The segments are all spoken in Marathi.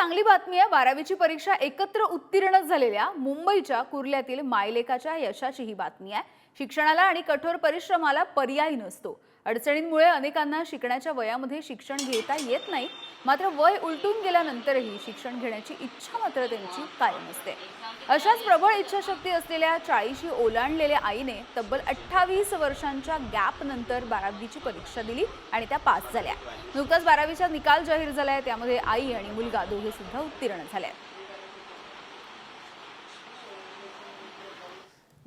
चांगली बातमी आहे. बारावीची परीक्षा एकत्र उत्तीर्ण झालेल्या मुंबईच्या कुर्ल्यातील मायलेकाच्या यशाची ही बातमी आहे. शिक्षणाला आणि कठोर परिश्रमाला पर्याय नसतो. अडचणींमुळे अनेकांना शिकण्याच्या वयामध्ये शिक्षण घेता येत नाही. मात्र वय उलटून गेल्यानंतरही शिक्षण घेण्याची इच्छा मात्र त्यांची कायम असते. अशाच प्रबळ इच्छाशक्ती असलेल्या चाळीशी ओलांडलेल्या आईने तब्बल अठ्ठावीस वर्षांच्या गॅप नंतर बारावीची परीक्षा दिली आणि त्या पास झाल्या. नुकताच बारावीचा निकाल जाहीर झालाय. त्यामध्ये आई आणि मुलगा दोघे सुद्धा उत्तीर्ण झाले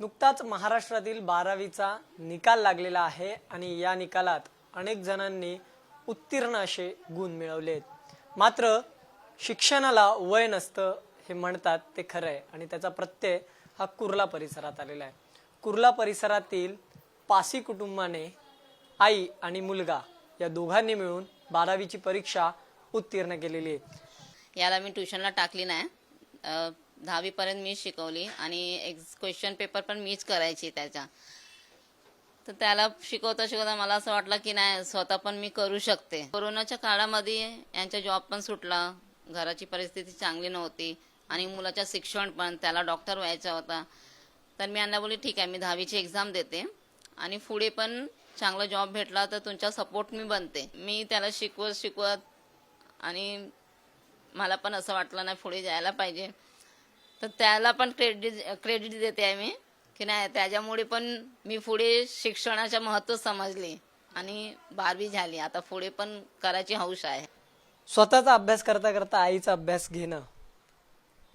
नुकताच महाराष्ट्रातील बारावीचा निकाल लागलेला आहे आणि या निकालात अनेक जणांनी उत्तीर्ण असे गुण मिळवले आहेत मात्र शिक्षणाला वय नसतं हे म्हणतात ते खरं आहे आणि त्याचा प्रत्यय हा कुर्ला परिसरात आलेला आहे. कुर्ला परिसरातील पासी कुटुंबाने आई आणि मुलगा या दोघांनी मिळून बारावीची परीक्षा उत्तीर्ण केलेली आहे. याला मी ट्युशनला टाकली नाही. दहावीपर्यंत मीच शिकवली आणि एक्झ क्वेश्चन पेपर पण मीच करायची त्याच्या. तर त्याला शिकवता शिकवता मला असं वाटलं की नाही स्वतः पण मी करू शकते. कोरोनाच्या काळामध्ये यांचा जॉब पण सुटला. घराची परिस्थिती चांगली नव्हती आणि मुलाचं शिक्षण पण त्याला डॉक्टर व्हायचा होता. तर मी यांना बोलली ठीक आहे मी दहावीची एक्झाम देते आणि पुढे पण चांगला जॉब भेटला तर तुमचा सपोर्ट मी बनते. मी त्याला शिकवत शिकवत आणि मला पण असं वाटलं नाही पुढे जायला पाहिजे. तर त्याला पण क्रेडिट क्रेडिट देते आहे मी. की नाही त्याच्यामुळे पण मी पुढे शिक्षणाचं महत्त्व समजले आणि बारावी झाली. आता पुढे पण करायची हौस आहे. स्वतःचा अभ्यास करता करता आईचा अभ्यास घेणं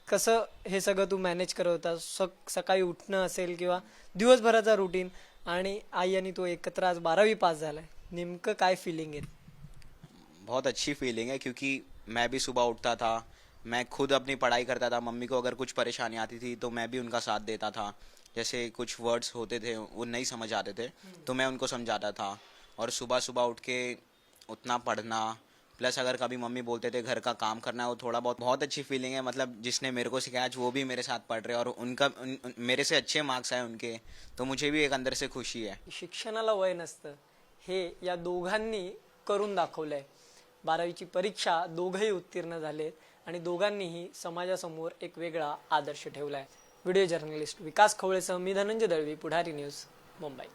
कसं हे सगळं तू मॅनेज करत होता सक सकाळी उठणं असेल किंवा दिवसभराचा रुटीन आणि आई आणि तो एकत्र आज बारावी पास झालाय. नेमकं काय फिलिंग आहे? बहुत अच्छी फीलिंग है क्योंकि मैं भी सुबह उठता था मैं खुद अपनी पढ़ाई करता था मम्मी को अगर कुछ परेशानी आती थी तो मैं भी उनका साथ देता था। जैसे कुछ वर्ड्स होते थे वो नहीं समझ आते थे तो मैं उनको समझाता था। और सुबह सुबह उठ के उतना पढ़ना प्लस अगर कभी मम्मी बोलते थे घर का काम करना वो थोड़ा बहुत बहुत अच्छी फीलिंग है मतलब जिसने मेरे को सिखाया आज वो भी मेरे साथ पढ़ रहे और उनका उन, उन, मेरे से अच्छे मार्क्स आए उनके तो मुझे भी एक अंदर से खुशी है। शिक्षणाला वय नसतं. हे या दोघांनी करून दाखवलंय. बारावीची परीक्षा दोघंही उत्तीर्ण झालेत आणि दोघांनीही समाजासमोर एक वेगळा आदर्श ठेवलाय. व्हिडिओ जर्नलिस्ट विकास खवळेसह मी धनंजय दळवी पुढारी न्यूज मुंबई.